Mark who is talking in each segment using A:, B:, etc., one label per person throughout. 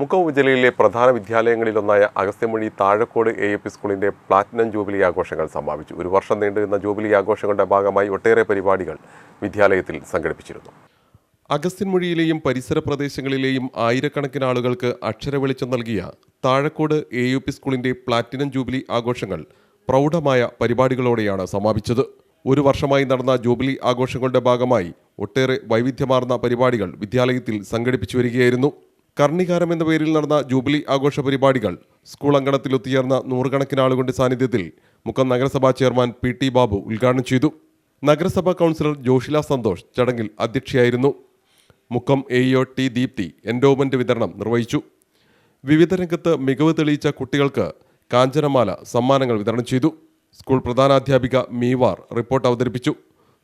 A: മുക്കം ജില്ലയിലെ പ്രധാന വിദ്യാലയങ്ങളിലൊന്നായ അഗസ്ത്യമൊഴി താഴക്കോട് എ പി സ്കൂളിന്റെ പ്ലാറ്റിനം ജൂബിലി ആഘോഷങ്ങൾ സമാപിച്ചു. ഒരു വർഷം നീണ്ടുനിന്ന ജൂബിലി ആഘോഷങ്ങളുടെ ഭാഗമായി ഒട്ടേറെ പരിപാടികൾ വിദ്യാലയത്തിൽ സംഘടിപ്പിച്ചിരുന്നു. അഗസ്ത്യൻമൊഴിയിലെയും പരിസര പ്രദേശങ്ങളിലെയും ആയിരക്കണക്കിന് ആളുകൾക്ക് അക്ഷരവെളിച്ചം നൽകിയ താഴക്കോട് എ യു പി സ്കൂളിന്റെ പ്ലാറ്റിനം ജൂബിലി ആഘോഷങ്ങൾ പ്രൗഢമായ പരിപാടികളോടെയാണ് സമാപിച്ചത്. ഒരു വർഷമായി നടന്ന ജൂബിലി ആഘോഷങ്ങളുടെ ഭാഗമായി ഒട്ടേറെ വൈവിധ്യമാർന്ന പരിപാടികൾ വിദ്യാലയത്തിൽ സംഘടിപ്പിച്ചു വരികയായിരുന്നു. കർണികാരം എന്ന പേരിൽ നടന്ന ജൂബിലി ആഘോഷ പരിപാടികൾ സ്കൂൾ അങ്കണത്തിൽ ഒത്തുചേർന്ന നൂറുകണക്കിന് ആളുകളുടെ സാന്നിധ്യത്തിൽ മുക്കം നഗരസഭാ ചെയർമാൻ പി ടി ബാബു ഉദ്ഘാടനം ചെയ്തു. നഗരസഭാ കൗൺസിലർ ജോഷില സന്തോഷ് ചടങ്ങിൽ അധ്യക്ഷയായിരുന്നു. Mukkam A EO T Deepthi endowment വിതരണം നിർവഹിച്ചു. വിവിധ രംഗത്ത് മികവ് തെളിയിച്ച കുട്ടികൾക്ക് കാഞ്ചനമാല സമ്മാനങ്ങൾ വിതരണം ചെയ്തു. സ്കൂൾ പ്രധാനാധ്യാപിക മീവാർ റിപ്പോർട്ട് അവതരിപ്പിച്ചു.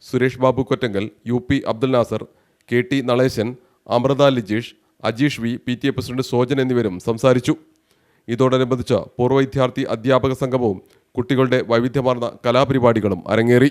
A: Suresh Babu Kottangal U P Abdul Nasar K T Naleshan Amritha Lijeesh Ajeesh V P T A president Sojan എന്നിവരും സംസാരിച്ചു. ഇതോടനുബന്ധിച്ച് പൂർവ വിദ്യാർത്ഥി അധ്യാപക സംഗമവും കുട്ടികളുടെ വൈവിധ്യമാർന്ന കലാപരിപാടികളും അരങ്ങേറി.